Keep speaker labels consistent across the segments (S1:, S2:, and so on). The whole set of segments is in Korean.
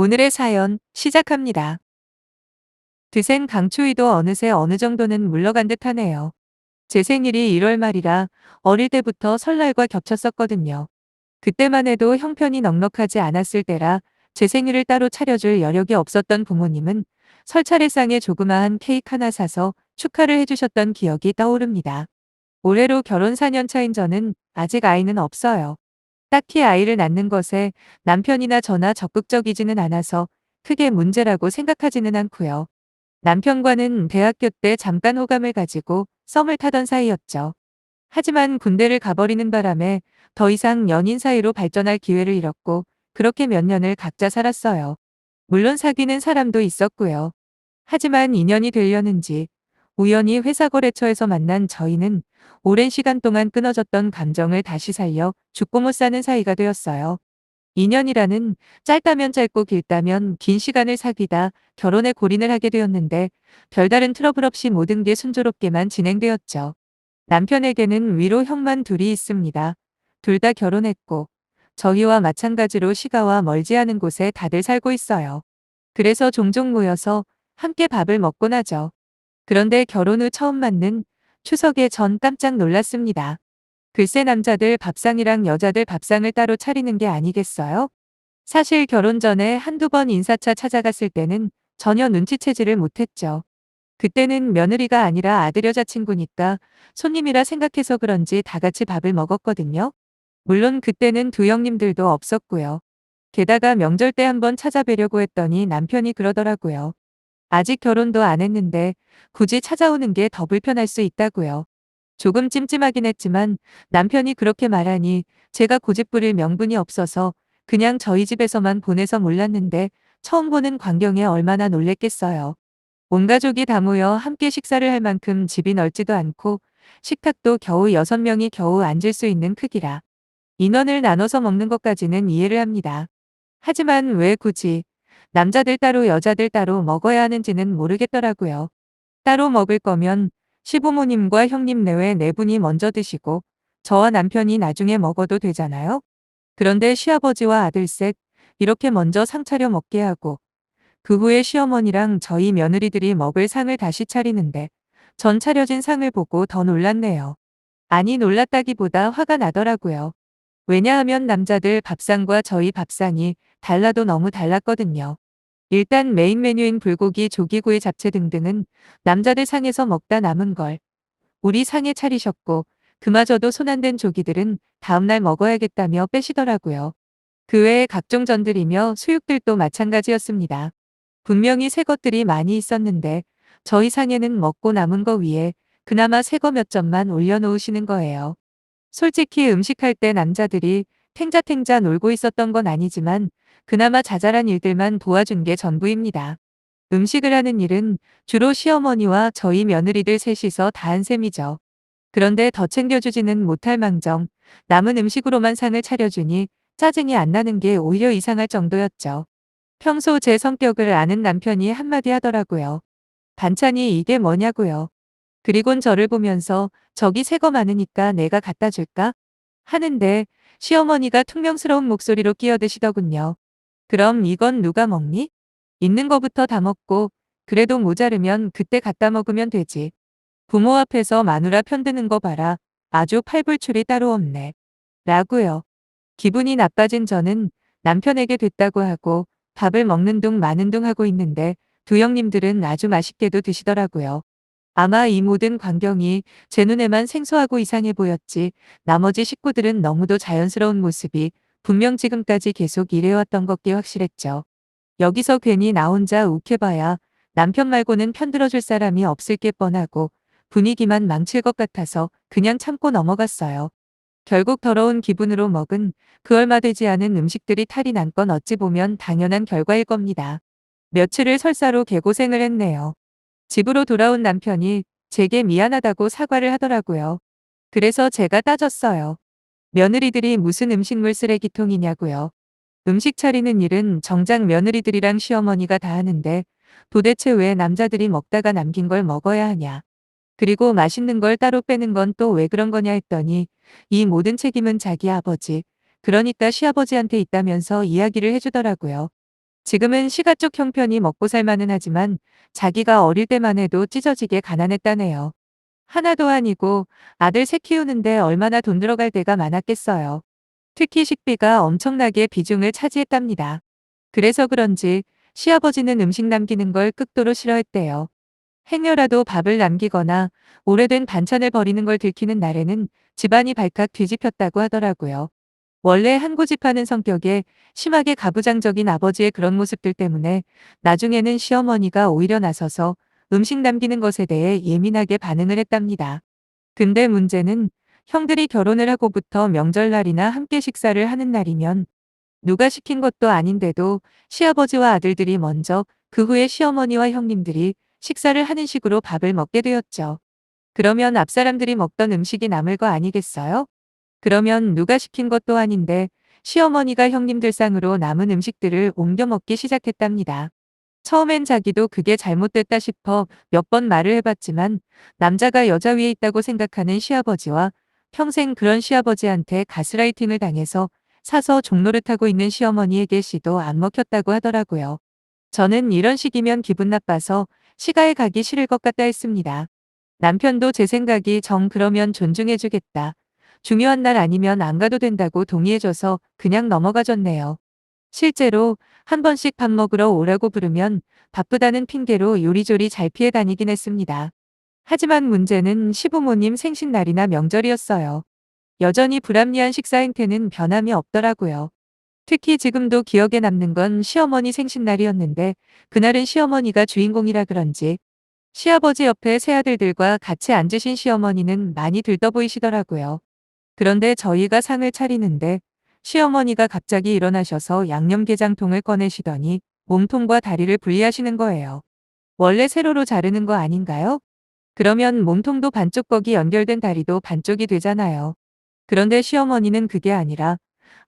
S1: 오늘의 사연 시작합니다. 드센 강추위도 어느새 어느 정도는 물러간 듯 하네요. 제 생일이 1월 말이라 어릴 때부터 설날과 겹쳤었거든요. 그때만 해도 형편이 넉넉하지 않았을 때라 제 생일을 따로 차려줄 여력이 없었던 부모님은 설 차례상에 조그마한 케이크 하나 사서 축하를 해주셨던 기억이 떠오릅니다. 올해로 결혼 4년 차인 저는 아직 아이는 없어요. 딱히 아이를 낳는 것에 남편이나 저나 적극적이지는 않아서 크게 문제라고 생각하지는 않고요. 남편과는 대학교 때 잠깐 호감을 가지고 썸을 타던 사이였죠. 하지만 군대를 가버리는 바람에 더 이상 연인 사이로 발전할 기회를 잃었고 그렇게 몇 년을 각자 살았어요. 물론 사귀는 사람도 있었고요. 하지만 인연이 되려는지 우연히 회사 거래처에서 만난 저희는 오랜 시간 동안 끊어졌던 감정을 다시 살려 죽고 못 사는 사이가 되었어요. 인연이라는 짧다면 짧고 길다면 긴 시간을 사귀다 결혼에 골인을 하게 되었는데 별다른 트러블 없이 모든 게 순조롭게만 진행되었죠. 남편에게는 위로 형만 둘이 있습니다. 둘 다 결혼했고 저희와 마찬가지로 시가와 멀지 않은 곳에 다들 살고 있어요. 그래서 종종 모여서 함께 밥을 먹곤 하죠. 그런데 결혼 후 처음 맞는 추석에 전 깜짝 놀랐습니다. 글쎄 남자들 밥상이랑 여자들 밥상을 따로 차리는 게 아니겠어요? 사실 결혼 전에 한두 번 인사차 찾아갔을 때는 전혀 눈치채지를 못했죠. 그때는 며느리가 아니라 아들 여자친구니까 손님이라 생각해서 그런지 다 같이 밥을 먹었거든요. 물론 그때는 두 형님들도 없었고요. 게다가 명절 때 한번 찾아뵈려고 했더니 남편이 그러더라고요. 아직 결혼도 안 했는데 굳이 찾아오는 게 더 불편할 수 있다고요. 조금 찜찜하긴 했지만 남편이 그렇게 말하니 제가 고집부릴 명분이 없어서 그냥 저희 집에서만 보내서 몰랐는데 처음 보는 광경에 얼마나 놀랬겠어요. 온 가족이 다 모여 함께 식사를 할 만큼 집이 넓지도 않고 식탁도 겨우 6명이 겨우 앉을 수 있는 크기라 인원을 나눠서 먹는 것까지는 이해를 합니다. 하지만 왜 굳이 남자들 따로 여자들 따로 먹어야 하는지는 모르겠더라고요. 따로 먹을 거면 시부모님과 형님 내외 네 분이 먼저 드시고 저와 남편이 나중에 먹어도 되잖아요. 그런데 시아버지와 아들 셋 이렇게 먼저 상 차려 먹게 하고 그 후에 시어머니랑 저희 며느리들이 먹을 상을 다시 차리는데 전 차려진 상을 보고 더 놀랐네요. 아니 놀랐다기보다 화가 나더라고요. 왜냐하면 남자들 밥상과 저희 밥상이 달라도 너무 달랐거든요. 일단 메인 메뉴인 불고기, 조기구이, 잡채 등등은 남자들 상에서 먹다 남은 걸 우리 상에 차리셨고 그마저도 손 안 댄 조기들은 다음날 먹어야겠다며 빼시더라고요. 그 외에 각종 전들이며 수육들도 마찬가지였습니다. 분명히 새 것들이 많이 있었는데 저희 상에는 먹고 남은 거 위에 그나마 새 거 몇 점만 올려놓으시는 거예요. 솔직히 음식할 때 남자들이 탱자탱자 놀고 있었던 건 아니지만 그나마 자잘한 일들만 도와준 게 전부입니다. 음식을 하는 일은 주로 시어머니와 저희 며느리들 셋이서 다 한 셈이죠. 그런데 더 챙겨주지는 못할 망정 남은 음식으로만 상을 차려주니 짜증이 안 나는 게 오히려 이상할 정도였죠. 평소 제 성격을 아는 남편이 한마디 하더라고요. 반찬이 이게 뭐냐고요. 그리곤 저를 보면서 저기 새거 많으니까 내가 갖다 줄까? 하는데 시어머니가 퉁명스러운 목소리로 끼어드시더군요. 그럼 이건 누가 먹니? 있는 거부터 다 먹고 그래도 모자르면 그때 갖다 먹으면 되지. 부모 앞에서 마누라 편드는 거 봐라. 아주 팔불출이 따로 없네. 라고요. 기분이 나빠진 저는 남편에게 됐다고 하고 밥을 먹는 둥 마는 둥 하고 있는데 두 형님들은 아주 맛있게도 드시더라고요. 아마 이 모든 광경이 제 눈에만 생소하고 이상해 보였지 나머지 식구들은 너무도 자연스러운 모습이 분명 지금까지 계속 이래왔던 것게 확실했죠. 여기서 괜히 나 혼자 욱해봐야 남편 말고는 편들어줄 사람이 없을 게 뻔하고 분위기만 망칠 것 같아서 그냥 참고 넘어갔어요. 결국 더러운 기분으로 먹은 그 얼마 되지 않은 음식들이 탈이 난 건 어찌 보면 당연한 결과일 겁니다. 며칠을 설사로 개고생을 했네요. 집으로 돌아온 남편이 제게 미안하다고 사과를 하더라고요. 그래서 제가 따졌어요. 며느리들이 무슨 음식물 쓰레기통이냐고요. 음식 차리는 일은 정작 며느리들이랑 시어머니가 다 하는데 도대체 왜 남자들이 먹다가 남긴 걸 먹어야 하냐. 그리고 맛있는 걸 따로 빼는 건 또 왜 그런 거냐 했더니 이 모든 책임은 자기 아버지, 그러니까 시아버지한테 있다면서 이야기를 해주더라고요. 지금은 시가 쪽 형편이 먹고 살만은 하지만 자기가 어릴 때만 해도 찢어지게 가난했다네요. 하나도 아니고 아들 셋 키우는데 얼마나 돈 들어갈 때가 많았겠어요. 특히 식비가 엄청나게 비중을 차지했답니다. 그래서 그런지 시아버지는 음식 남기는 걸 극도로 싫어했대요. 행여라도 밥을 남기거나 오래된 반찬을 버리는 걸 들키는 날에는 집안이 발칵 뒤집혔다고 하더라고요. 원래 한 고집하는 성격에 심하게 가부장적인 아버지의 그런 모습들 때문에 나중에는 시어머니가 오히려 나서서 음식 남기는 것에 대해 예민하게 반응을 했답니다. 근데 문제는 형들이 결혼을 하고부터 명절날이나 함께 식사를 하는 날이면 누가 시킨 것도 아닌데도 시아버지와 아들들이 먼저 그 후에 시어머니와 형님들이 식사를 하는 식으로 밥을 먹게 되었죠. 그러면 앞사람들이 먹던 음식이 남을 거 아니겠어요? 그러면 누가 시킨 것도 아닌데 시어머니가 형님들 상으로 남은 음식들을 옮겨 먹기 시작했답니다. 처음엔 자기도 그게 잘못됐다 싶어 몇 번 말을 해봤지만 남자가 여자 위에 있다고 생각하는 시아버지와 평생 그런 시아버지한테 가스라이팅을 당해서 사서 종노릇하고 있는 시어머니에게 씨도 안 먹혔다고 하더라고요. 저는 이런 식이면 기분 나빠서 시가에 가기 싫을 것 같다 했습니다. 남편도 제 생각이 정 그러면 존중해주겠다. 중요한 날 아니면 안 가도 된다고 동의해줘서 그냥 넘어가줬네요. 실제로 한 번씩 밥 먹으러 오라고 부르면 바쁘다는 핑계로 요리조리 잘 피해 다니긴 했습니다. 하지만 문제는 시부모님 생신날이나 명절이었어요. 여전히 불합리한 식사 행태는 변함이 없더라고요. 특히 지금도 기억에 남는 건 시어머니 생신날이었는데 그날은 시어머니가 주인공이라 그런지 시아버지 옆에 새아들들과 같이 앉으신 시어머니는 많이 들떠 보이시더라고요. 그런데 저희가 상을 차리는데 시어머니가 갑자기 일어나셔서 양념게장통을 꺼내시더니 몸통과 다리를 분리하시는 거예요. 원래 세로로 자르는 거 아닌가요? 그러면 몸통도 반쪽 거기 연결된 다리도 반쪽이 되잖아요. 그런데 시어머니는 그게 아니라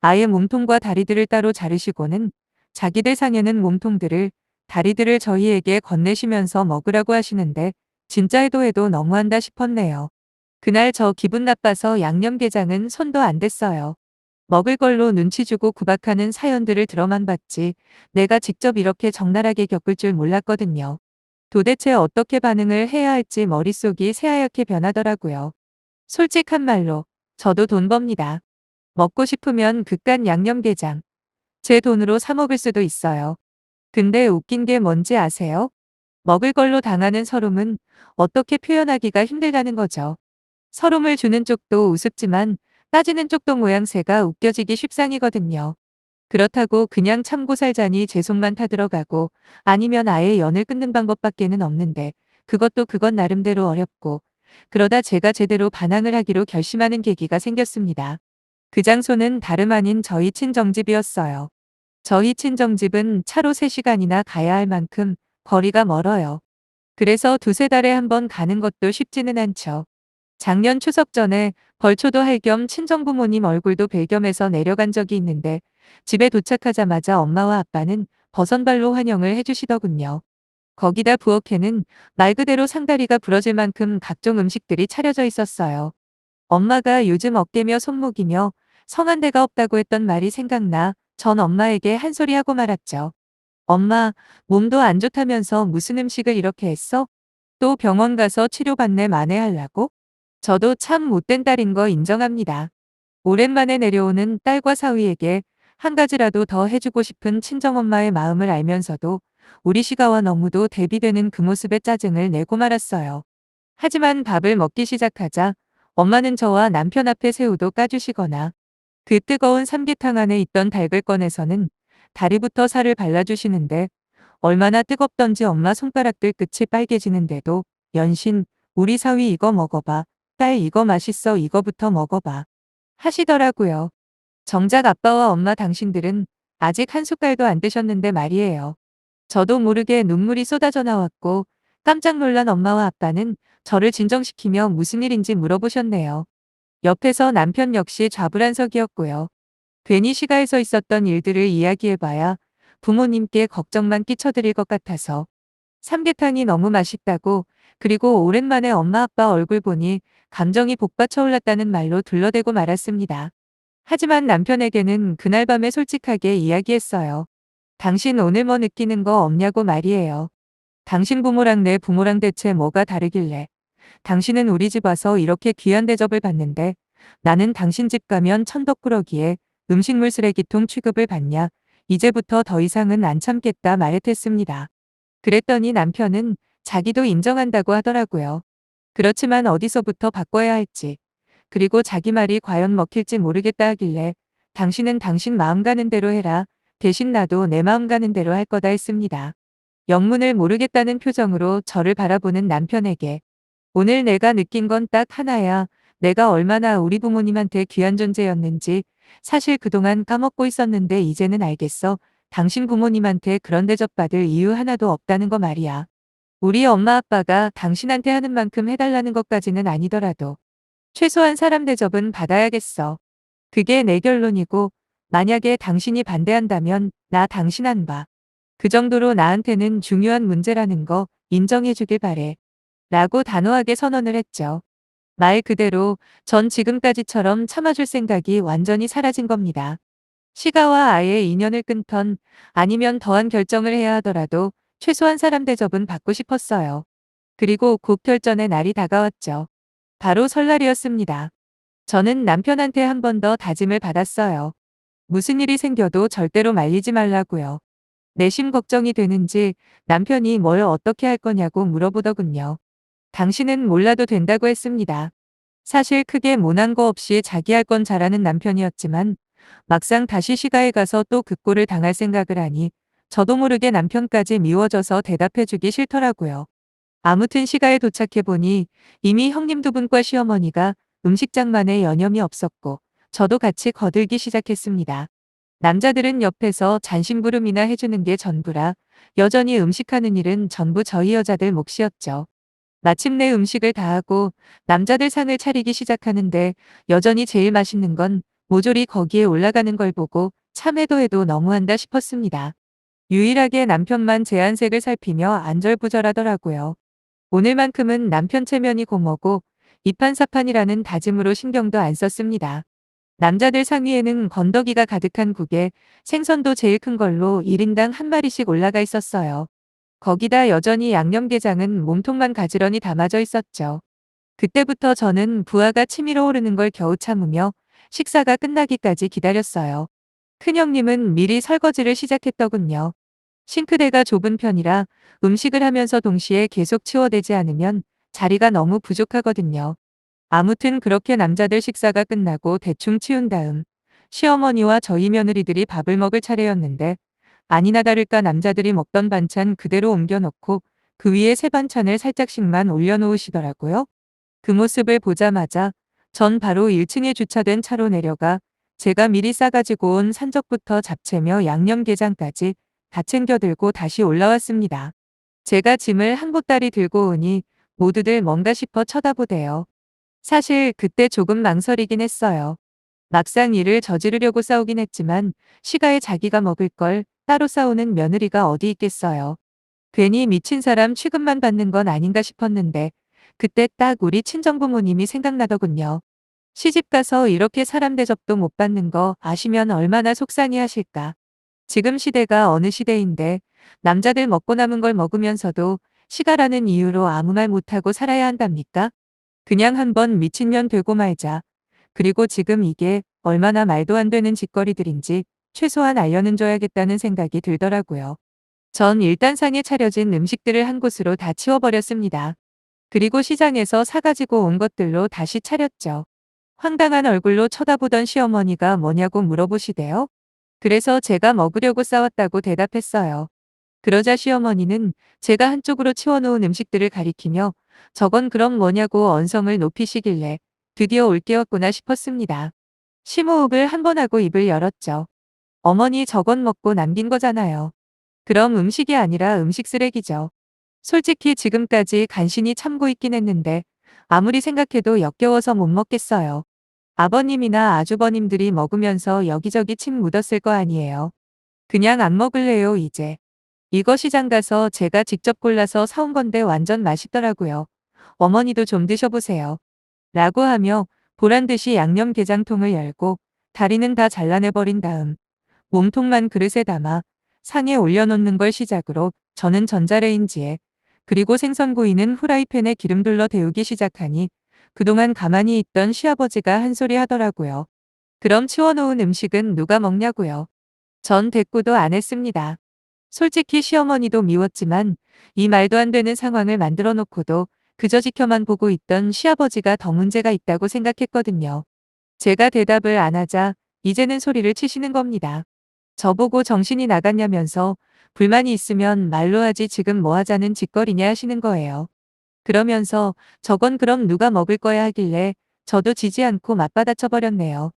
S1: 아예 몸통과 다리들을 따로 자르시고는 자기들 상에는 몸통들을 다리들을 저희에게 건네시면서 먹으라고 하시는데 진짜 해도 해도 너무한다 싶었네요. 그날 저 기분 나빠서 양념게장은 손도 안 댔어요. 먹을 걸로 눈치 주고 구박하는 사연들을 들어만 봤지 내가 직접 이렇게 적나라하게 겪을 줄 몰랐거든요. 도대체 어떻게 반응을 해야 할지 머릿속이 새하얗게 변하더라고요. 솔직한 말로 저도 돈 법니다. 먹고 싶으면 그깟 양념게장. 제 돈으로 사 먹을 수도 있어요. 근데 웃긴 게 뭔지 아세요? 먹을 걸로 당하는 서름은 어떻게 표현하기가 힘들다는 거죠. 서름을 주는 쪽도 우습지만 따지는 쪽도 모양새가 웃겨지기 쉽상이거든요. 그렇다고 그냥 참고 살자니 제 손만 타들어가고 아니면 아예 연을 끊는 방법밖에는 없는데 그것도 그건 나름대로 어렵고 그러다 제가 제대로 반항을 하기로 결심하는 계기가 생겼습니다. 그 장소는 다름 아닌 저희 친정집이었어요. 저희 친정집은 차로 3시간이나 가야 할 만큼 거리가 멀어요. 그래서 두세 달에 한 번 가는 것도 쉽지는 않죠. 작년 추석 전에 벌초도 할 겸 친정 부모님 얼굴도 뵐 겸해서 내려간 적이 있는데 집에 도착하자마자 엄마와 아빠는 버선발로 환영을 해주시더군요. 거기다 부엌에는 말 그대로 상다리가 부러질 만큼 각종 음식들이 차려져 있었어요. 엄마가 요즘 어깨며 손목이며 성한 데가 없다고 했던 말이 생각나 전 엄마에게 한 소리 하고 말았죠. 엄마, 몸도 안 좋다면서 무슨 음식을 이렇게 했어? 또 병원 가서 치료받네 만회하려고? 저도 참 못된 딸인 거 인정합니다. 오랜만에 내려오는 딸과 사위에게 한 가지라도 더 해주고 싶은 친정엄마의 마음을 알면서도 우리 시가와 너무도 대비되는 그 모습에 짜증을 내고 말았어요. 하지만 밥을 먹기 시작하자 엄마는 저와 남편 앞에 새우도 까주시거나 그 뜨거운 삼계탕 안에 있던 닭을 꺼내서는 다리부터 살을 발라주시는데 얼마나 뜨겁던지 엄마 손가락들 끝이 빨개지는데도 연신 우리 사위 이거 먹어봐. 딸 이거 맛있어 이거부터 먹어봐. 하시더라고요. 정작 아빠와 엄마 당신들은 아직 한 숟갈도 안 드셨는데 말이에요. 저도 모르게 눈물이 쏟아져 나왔고 깜짝 놀란 엄마와 아빠는 저를 진정시키며 무슨 일인지 물어보셨네요. 옆에서 남편 역시 좌불안석이었고요. 괜히 시가에서 있었던 일들을 이야기해봐야 부모님께 걱정만 끼쳐드릴 것 같아서 삼계탕이 너무 맛있다고 그리고 오랜만에 엄마 아빠 얼굴 보니 감정이 복받쳐 올랐다는 말로 둘러대고 말았습니다. 하지만 남편에게는 그날 밤에 솔직하게 이야기했어요. 당신 오늘 뭐 느끼는 거 없냐고 말이에요. 당신 부모랑 내 부모랑 대체 뭐가 다르길래. 당신은 우리 집 와서 이렇게 귀한 대접을 받는데 나는 당신 집 가면 천덕꾸러기에 음식물 쓰레기통 취급을 받냐. 이제부터 더 이상은 안 참겠다 말했했습니다. 그랬더니 남편은 자기도 인정한다고 하더라고요. 그렇지만 어디서부터 바꿔야 할지, 그리고 자기 말이 과연 먹힐지 모르겠다 하길래 당신은 당신 마음 가는 대로 해라. 대신 나도 내 마음 가는 대로 할 거다 했습니다. 영문을 모르겠다는 표정으로 저를 바라보는 남편에게 오늘 내가 느낀 건 딱 하나야. 내가 얼마나 우리 부모님한테 귀한 존재였는지 사실 그동안 까먹고 있었는데 이제는 알겠어. 당신 부모님한테 그런 대접받을 이유 하나도 없다는 거 말이야. 우리 엄마 아빠가 당신한테 하는 만큼 해달라는 것까지는 아니더라도 최소한 사람 대접은 받아야겠어. 그게 내 결론이고 만약에 당신이 반대한다면 나 당신 안 봐. 그 정도로 나한테는 중요한 문제라는 거 인정해 주길 바래. 라고 단호하게 선언을 했죠. 말 그대로 전 지금까지처럼 참아줄 생각이 완전히 사라진 겁니다. 시가와 아예 인연을 끊던 아니면 더한 결정을 해야 하더라도 최소한 사람 대접은 받고 싶었어요. 그리고 곡결전의 날이 다가왔죠. 바로 설날이었습니다. 저는 남편한테 한 번 더 다짐을 받았어요. 무슨 일이 생겨도 절대로 말리지 말라고요. 내심 걱정이 되는지 남편이 뭘 어떻게 할 거냐고 물어보더군요. 당신은 몰라도 된다고 했습니다. 사실 크게 모난 거 없이 자기 할 건 잘하는 남편이었지만 막상 다시 시가에 가서 또 그 꼴을 당할 생각을 하니 저도 모르게 남편까지 미워져서 대답해주기 싫더라고요. 아무튼 시가에 도착해보니 이미 형님 두 분과 시어머니가 음식장만에 여념이 없었고 저도 같이 거들기 시작했습니다. 남자들은 옆에서 잔심부름이나 해주는 게 전부라 여전히 음식하는 일은 전부 저희 여자들 몫이었죠. 마침내 음식을 다 하고 남자들 상을 차리기 시작하는데 여전히 제일 맛있는 건 모조리 거기에 올라가는 걸 보고 참해도 해도 너무한다 싶었습니다. 유일하게 남편만 제 안색을 살피며 안절부절하더라고요. 오늘만큼은 남편 체면이 고모고 이판사판이라는 다짐으로 신경도 안 썼습니다. 남자들 상위에는 건더기가 가득한 국에 생선도 제일 큰 걸로 1인당 한 마리씩 올라가 있었어요. 거기다 여전히 양념게장은 몸통만 가지런히 담아져 있었죠. 그때부터 저는 부하가 치밀어 오르는 걸 겨우 참으며 식사가 끝나기까지 기다렸어요. 큰형님은 미리 설거지를 시작했더군요. 싱크대가 좁은 편이라 음식을 하면서 동시에 계속 치워대지 않으면 자리가 너무 부족하거든요. 아무튼 그렇게 남자들 식사가 끝나고 대충 치운 다음 시어머니와 저희 며느리들이 밥을 먹을 차례였는데 아니나 다를까 남자들이 먹던 반찬 그대로 옮겨놓고 그 위에 새 반찬을 살짝씩만 올려놓으시더라고요. 그 모습을 보자마자 전 바로 1층에 주차된 차로 내려가 제가 미리 싸가지고 온 산적부터 잡채며 양념게장까지 다 챙겨 들고 다시 올라왔습니다. 제가 짐을 한 보따리 들고 오니 모두들 뭔가 싶어 쳐다보대요. 사실 그때 조금 망설이긴 했어요. 막상 일을 저지르려고 싸우긴 했지만 시가에 자기가 먹을 걸 따로 싸우는 며느리가 어디 있겠어요. 괜히 미친 사람 취급만 받는 건 아닌가 싶었는데 그때 딱 우리 친정부모님이 생각나더군요. 시집 가서 이렇게 사람 대접도 못 받는 거 아시면 얼마나 속상해 하실까. 지금 시대가 어느 시대인데 남자들 먹고 남은 걸 먹으면서도 시가라는 이유로 아무 말 못하고 살아야 한답니까? 그냥 한번 미친년 되고 말자. 그리고 지금 이게 얼마나 말도 안 되는 짓거리들인지 최소한 알려는 줘야겠다는 생각이 들더라고요. 전 일단 상에 차려진 음식들을 한 곳으로 다 치워버렸습니다. 그리고 시장에서 사가지고 온 것들로 다시 차렸죠. 황당한 얼굴로 쳐다보던 시어머니가 뭐냐고 물어보시대요. 그래서 제가 먹으려고 싸웠다고 대답했어요. 그러자 시어머니는 제가 한쪽으로 치워놓은 음식들을 가리키며 저건 그럼 뭐냐고 언성을 높이시길래 드디어 올 게였구나 싶었습니다. 심호흡을 한 번 하고 입을 열었죠. 어머니 저건 먹고 남긴 거잖아요. 그럼 음식이 아니라 음식 쓰레기죠. 솔직히 지금까지 간신히 참고 있긴 했는데 아무리 생각해도 역겨워서 못 먹겠어요. 아버님이나 아주버님들이 먹으면서 여기저기 침 묻었을 거 아니에요. 그냥 안 먹을래요, 이제. 이거 시장 가서 제가 직접 골라서 사온 건데 완전 맛있더라고요. 어머니도 좀 드셔보세요. 라고 하며 보란 듯이 양념게장통을 열고 다리는 다 잘라내버린 다음 몸통만 그릇에 담아 상에 올려놓는 걸 시작으로 저는 전자레인지에 그리고 생선 구이는 후라이팬에 기름 둘러 데우기 시작하니 그동안 가만히 있던 시아버지가 한 소리 하더라고요. 그럼 치워놓은 음식은 누가 먹냐고요. 전 대꾸도 안 했습니다. 솔직히 시어머니도 미웠지만 이 말도 안 되는 상황을 만들어 놓고도 그저 지켜만 보고 있던 시아버지가 더 문제가 있다고 생각했거든요. 제가 대답을 안 하자 이제는 소리를 치시는 겁니다. 저보고 정신이 나갔냐면서 불만이 있으면 말로 하지 지금 뭐 하자는 짓거리냐 하시는 거예요. 그러면서 저건 그럼 누가 먹을 거야 하길래 저도 지지 않고 맞받아쳐 버렸네요.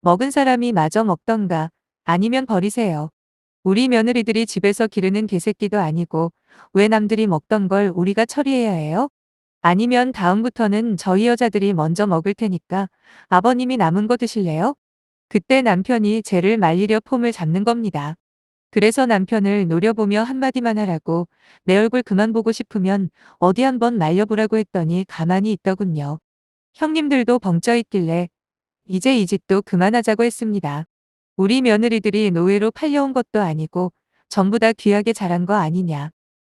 S1: 먹은 사람이 마저 먹던가 아니면 버리세요. 우리 며느리들이 집에서 기르는 개새끼도 아니고 왜 남들이 먹던 걸 우리가 처리해야 해요? 아니면 다음부터는 저희 여자들이 먼저 먹을 테니까 아버님이 남은 거 드실래요? 그때 남편이 쟤를 말리려 폼을 잡는 겁니다. 그래서 남편을 노려보며 한마디만 하라고 내 얼굴 그만 보고 싶으면 어디 한번 말려보라고 했더니 가만히 있더군요. 형님들도 벙쪄 있길래 이제 이 짓도 그만하자고 했습니다. 우리 며느리들이 노예로 팔려온 것도 아니고 전부 다 귀하게 자란 거 아니냐.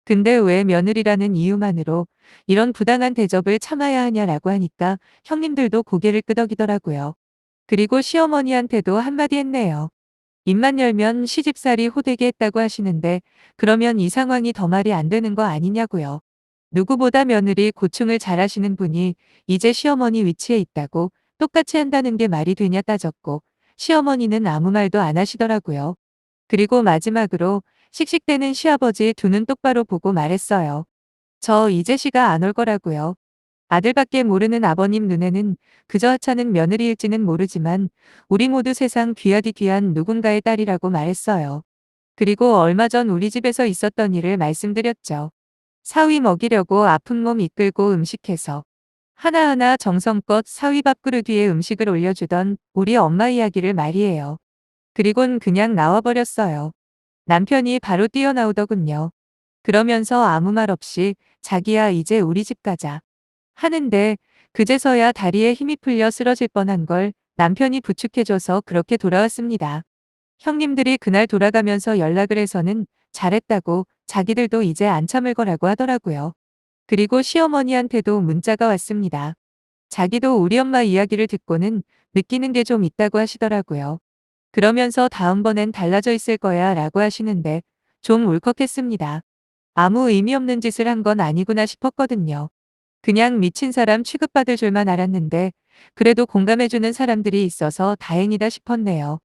S1: 근데 왜 며느리라는 이유만으로 이런 부당한 대접을 참아야 하냐라고 하니까 형님들도 고개를 끄덕이더라고요. 그리고 시어머니한테도 한마디 했네요. 입만 열면 시집살이 호되게 했다고 하시는데 그러면 이 상황이 더 말이 안 되는 거 아니냐고요. 누구보다 며느리 고충을 잘 하시는 분이 이제 시어머니 위치에 있다고 똑같이 한다는 게 말이 되냐 따졌고 시어머니는 아무 말도 안 하시더라고요. 그리고 마지막으로 씩씩대는 시아버지 두 눈 똑바로 보고 말했어요. 저 이제 시가 안 올 거라고요. 아들밖에 모르는 아버님 눈에는 그저 하찮은 며느리일지는 모르지만 우리 모두 세상 귀하디 귀한 누군가의 딸이라고 말했어요. 그리고 얼마 전 우리 집에서 있었던 일을 말씀드렸죠. 사위 먹이려고 아픈 몸 이끌고 음식해서 하나하나 정성껏 사위 밥그릇 위에 음식을 올려주던 우리 엄마 이야기를 말이에요. 그리곤 그냥 나와버렸어요. 남편이 바로 뛰어나오더군요. 그러면서 아무 말 없이 자기야 이제 우리 집 가자. 하는데 그제서야 다리에 힘이 풀려 쓰러질 뻔한 걸 남편이 부축해줘서 그렇게 돌아왔습니다. 형님들이 그날 돌아가면서 연락을 해서는 잘했다고 자기들도 이제 안 참을 거라고 하더라고요. 그리고 시어머니한테도 문자가 왔습니다. 자기도 우리 엄마 이야기를 듣고는 느끼는 게 좀 있다고 하시더라고요. 그러면서 다음번엔 달라져 있을 거야 라고 하시는데 좀 울컥했습니다. 아무 의미 없는 짓을 한 건 아니구나 싶었거든요. 그냥 미친 사람 취급받을 줄만 알았는데 그래도 공감해주는 사람들이 있어서 다행이다 싶었네요.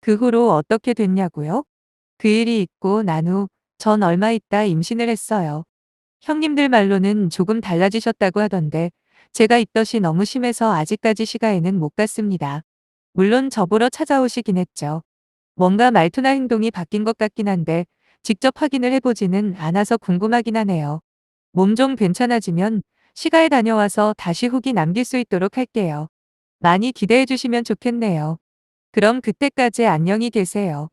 S1: 그 후로 어떻게 됐냐고요? 그 일이 있고 난 후 전 얼마 있다 임신을 했어요. 형님들 말로는 조금 달라지셨다고 하던데 제가 입덧이 너무 심해서 아직까지 시가에는 못 갔습니다. 물론 저보러 찾아오시긴 했죠. 뭔가 말투나 행동이 바뀐 것 같긴 한데 직접 확인을 해보지는 않아서 궁금하긴 하네요. 몸 좀 괜찮아지면 시가에 다녀와서 다시 후기 남길 수 있도록 할게요. 많이 기대해 주시면 좋겠네요. 그럼 그때까지 안녕히 계세요.